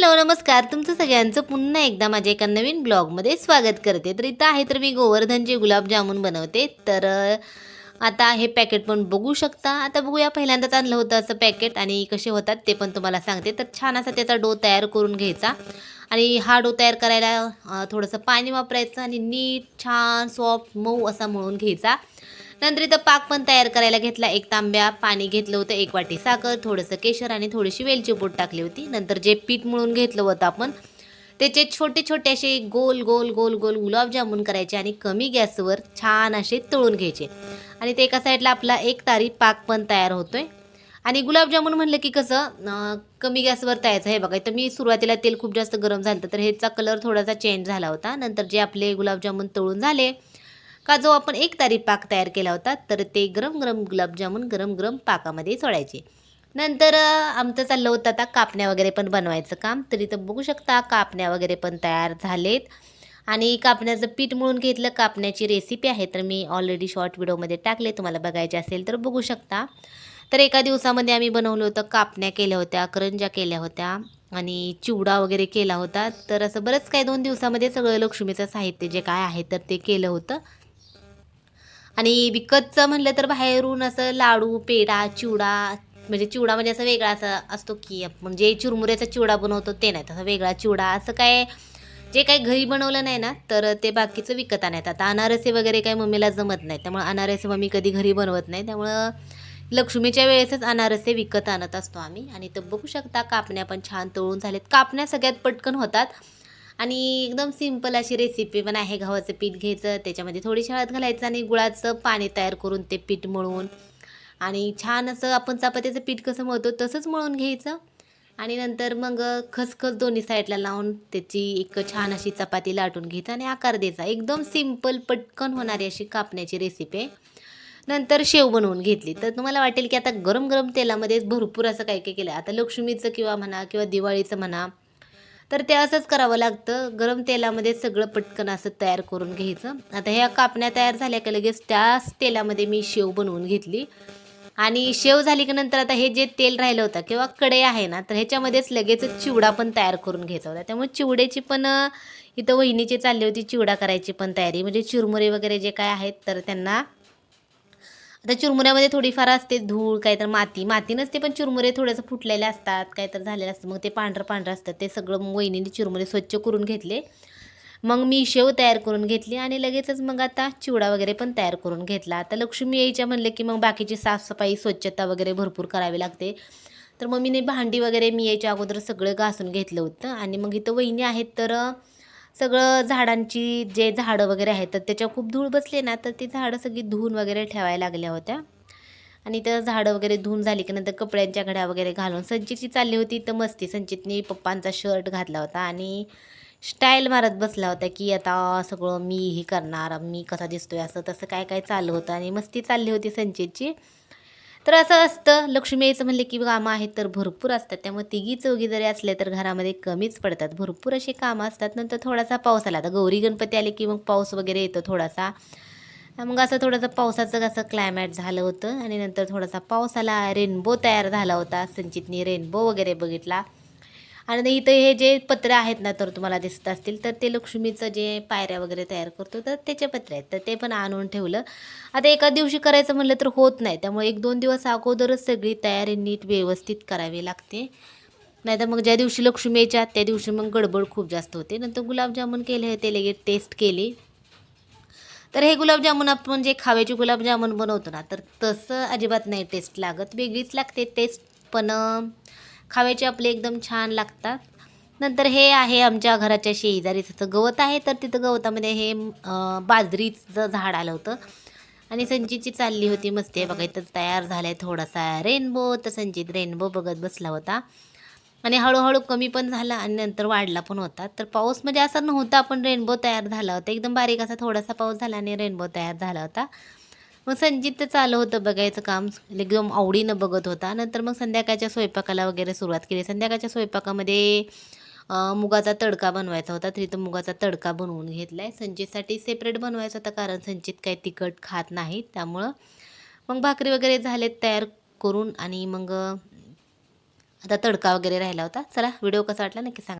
Hello नमस्कार. तुमचं सगळ्यांचं पुन्हा एकदा माझ्या एका नवीन ब्लॉगमध्ये स्वागत करते. तर इथं आहे तर मी गोवर्धनचे गुलाबजामुन बनवते. तर आता हे पॅकेट पण बघू शकता. आता बघूया पहिल्यांदाच आणलं होतं असं पॅकेट आणि कसे होतात ते पण तुम्हाला सांगते. तर छान असा त्याचा डो तयार करून घ्यायचा. आणि हा डो तयार करायला थोडंसं पाणी वापरायचं आणि नीट छान सॉफ्ट मऊ असा मळून घ्यायचा. नंतर इथं पाक पण तयार करायला घेतला. एक तांब्या पाणी घेतलं होतं एक वाटी साखर थोडंसं केशर आणि थोडीशी वेलची पूड टाकली होती. नंतर जे पीठ मळून घेतलं होतं आपण त्याचे छोटे छोटे असे गोल गोल गोल गोल गुलाबजामुन करायचे आणि कमी गॅसवर छान असे तळून घ्यायचे. आणि ते एका साईडला आपला एक तारी पाक पण तयार होतोय. आणि गुलाबजामुन म्हणलं की कसं कमी गॅसवर तयायचं हे बघा तर मी सुरुवातीला तेल खूप जास्त गरम झालं तर ह्याचा कलर थोडासा चेंज झाला होता. नंतर जे आपले गुलाबजामुन तळून झाले का जो आपण एक तारी पाक तयार केला होता तर ते गरम गरम गुलाबजामून गरम गरम पाकामध्ये सोडायचे. नंतर आमचं चाललं होतं आता कापण्या वगैरे पण बनवायचं काम. तर इथं बघू शकता कापण्या वगैरे पण तयार झालेत. आणि कापण्याचं पीठ मळून घेतलं कापण्याची रेसिपी आहे तर मी ऑलरेडी शॉर्ट व्हिडिओमध्ये टाकले. तुम्हाला बघायचे असेल तर बघू शकता. तर एका दिवसामध्ये आम्ही बनवलं होतं कापण्या केल्या होत्या करंजा केल्या होत्या आणि चिवडा वगैरे केला होता. तर असं बरंच काही दोन दिवसामध्ये सगळं लक्ष्मीचं साहित्य जे काय आहे तर ते केलं होतं. आणि विकतचं म्हणलं तर बाहेरून असं लाडू पेढा चिवडा म्हणजे चिवडा म्हणजे असं वेगळा असा असतो की आपण जे चुरमुऱ्याचा चिवडा बनवतो ते नाही तसा वेगळा चिवडा. असं काय जे काही घरी बनवलं नाही ना तर ते बाकीचं विकत आणायचं. आता अनारसे वगैरे काही मम्मीला जमत नाही त्यामुळे अनारसे मम्मी कधी घरी बनवत नाही. त्यामुळं लक्ष्मीच्या वेळेसच अनारसे विकत आणत असतो आम्ही. आणि तर बघू शकता कापण्या पण छान तळून झालेत. कापण्या सगळ्यात पटकन होतात. आणि एकदम सिंपल अशी रेसिपी पण आहे. गव्हाचं पीठ घ्यायचं त्याच्यामध्ये थोडीशी हळद घालायचं आणि गुळाचं पाणी तयार करून ते पीठ मळून. आणि छान असं आपण चपात्याचं पीठ कसं मळतो तसंच मळून घ्यायचं. आणि नंतर मग खसखस दोन्ही साईडला लावून त्याची एक छान अशी चपाती लाटून घ्यायचा आणि आकार द्यायचा. एकदम सिंपल पटकन होणारी अशी कापण्याची रेसिपी आहे नंतर शेव बनवून घेतली. तर तुम्हाला वाटेल की आता गरम गरम तेलामध्ये भरपूर असं काय काय केलं आता लक्ष्मीचं किंवा म्हणा किंवा दिवाळीचं म्हणा तर ते असंच करावं लागतं. गरम तेलामध्ये सगळं पटकन असं तयार करून घ्यायचं. आता ह्या कापण्या तयार झाल्या का लगेच त्याच तेलामध्ये मी शेव बनवून घेतली. आणि शेव झाली की नंतर आता हे जे तेल राहिलं होतं किंवा कडे आहे ना तर ह्याच्यामध्येच लगेच चिवडा पण तयार करून घ्यायचा होता. त्यामुळे चिवड्याची पण इथं वहिनीची चालली होती चिवडा करायची पण तयारी. म्हणजे चिरमुरे वगैरे जे काय आहेत तर त्यांना आता चुरमुऱ्यामध्ये थोडीफार असते धूळ काय तर माती. माती नसते पण चुरमुरे थोडंसं फुटलेले असतात काय तर झालेलं असतं. मग ते पांढरं पांढरं असतं. ते सगळं मग वहिनीने चुरमुरे स्वच्छ करून घेतले. मग मी शेव तयार करून घेतली आणि लगेचच मग आता चिवडा वगैरे पण तयार करून घेतला. आता लक्ष्मी यायच्या म्हणलं की मग बाकीची साफसफाई स्वच्छता वगैरे भरपूर करावी लागते. तर मम्मीने भांडी वगैरे मी यायच्या अगोदर सगळं घासून घेतलं होतं. आणि मग इथं वहिनी आहेत तर सगळं झाडांची जे झाडं वगैरे आहेत तर त्याच्यावर खूप धूळ बसले ना तर ती झाडं सगळी धुवून वगैरे ठेवायला लागल्या होत्या. आणि त्या झाडं वगैरे धुवून झाली की नंतर कपड्यांच्या घड्या वगैरे घालून संचितची चालली होती तर मस्ती. संचितने पप्पांचा शर्ट घातला होता आणि स्टाईल मारत बसला होता की आता सगळं मी हे करणार मी कसा दिसतोय असं तसं काय काय चालू होतं. आणि मस्ती चालली होती संचितची. तर असं असतं. लक्ष्मी यायचं म्हणले की कामं आहेत तर भरपूर असतात. त्यामुळे तिघी चौघी जरी असले तर घरामध्ये कमीच पडतात. भरपूर अशी कामं असतात. नंतर थोडासा पाऊस आला. आता गौरी गणपती आले की मग पाऊस वगैरे येतो थोडासा. मग असं थोडंसं पावसाचं कसं क्लायमॅट झालं होतं. आणि नंतर थोडासा पाऊस आला. रेनबो तयार झाला होता. संचितने रेनबो वगैरे बघितला. आणि इथं हे जे पत्र आहेत ना तर तुम्हाला दिसत असतील तर ते लक्ष्मीचं जे पायऱ्या वगैरे तयार करतो तर त्याचे पत्रे आहेत. तर ते पण आणून ठेवलं. आता एका दिवशी करायचं म्हणलं तर होत नाही त्यामुळे एक दोन दिवस अगोदरच सगळी तयारी नीट व्यवस्थित करावी लागते. नाहीतर मग ज्या दिवशी लक्ष्मी यायच्या त्या दिवशी मग गडबड खूप जास्त होते. नंतर गुलाबजामुन केले होते लगेच टेस्ट केली. तर हे गुलाबजामुन आपण जे खाव्याचे गुलाबजामुन बनवतो ना तर तसं अजिबात नाही टेस्ट लागत. वेगळीच लागते टेस्ट पण खाव्याचे आपले एकदम छान लागतात. नंतर हे आहे आमच्या घराच्या शेजारी असं गवत आहे तर तिथं गवतामध्ये हे बाजरीचं झाड आलं होतं. आणि संजीची चालली होती मस्ती. बघा इथं तयार झालाय थोडासा रेनबो तर संजीत रेनबो बघत बसला होता. आणि हळूहळू कमी पण झाला आणि नंतर वाढला पण होता. तर पाऊस म्हणजे असा नव्हता पण रेनबो तयार झाला होता. एकदम बारीक असा थोडासा पाऊस झाला आणि रेनबो तयार झाला होता. मग संजित तर चालू होतं बघायचं काम. एकदम आवडीनं बघत होता. नंतर मग संध्याकाळच्या स्वयंपाकाला वगैरे सुरुवात केली. संध्याकाळच्या स्वयंपाकामध्ये मुगाचा तडका बनवायचा होता. तर तो मुगाचा तडका बनवून घेतला आहे संचितसाठी सेपरेट बनवायचा होता कारण संचित काही तिखट खात नाही त्यामुळं मग भाकरी वगैरे झालेत तयार करून आणि मग आता तडका वगैरे राहिला होता. चला व्हिडिओ कसा वाटला नक्की सांगा.